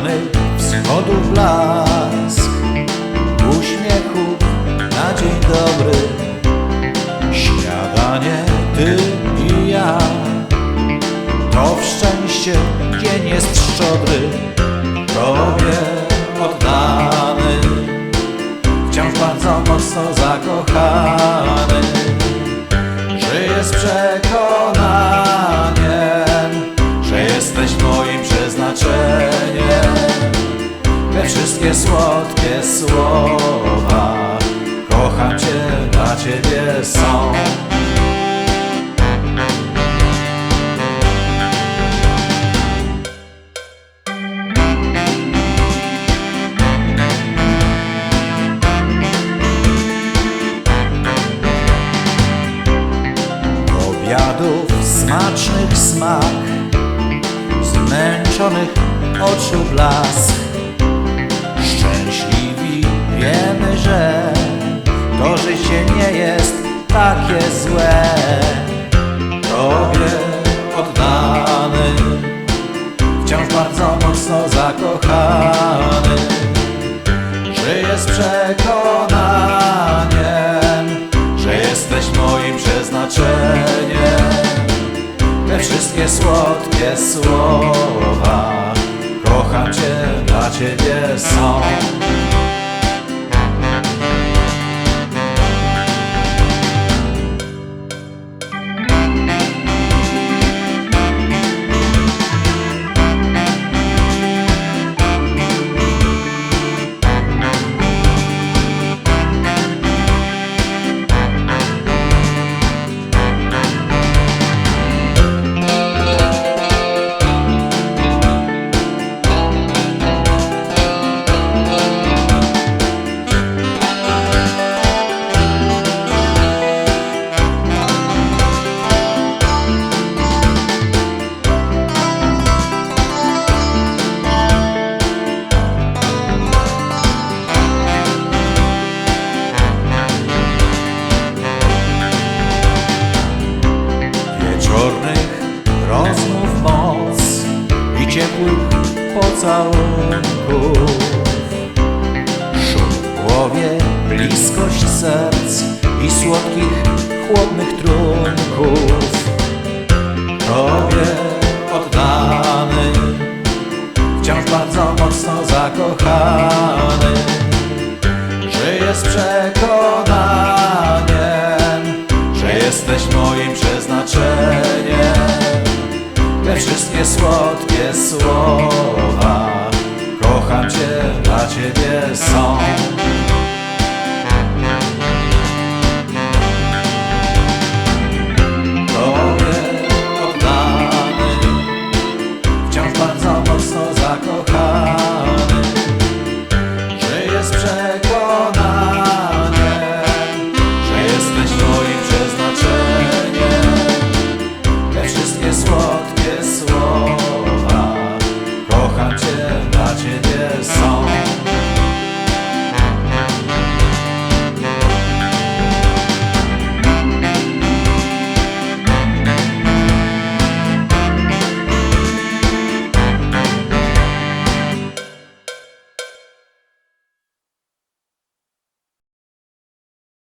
czarnych wschodów blask. Wszystkie słodkie słowa. Kocham Cię, dla Ciebie są. Obiadów smacznych smak Zmęczonych oczu blask takie złe Tobie oddany Wciąż bardzo mocno zakochany Żyję z przekonaniem, że jesteś moim przeznaczeniem. Te wszystkie słodkie słowa, kocham Cię, dla Ciebie są. Pocałunków. Szum w głowie, bliskość serc i słodkich, chłodnych trunków. Tobie oddany, wciąż bardzo mocno zakochany. Żyję z przekonaniem, że jesteś moim przeznaczeniem. Te wszystkie słodkie słowa, kocham Cię, dla Ciebie są.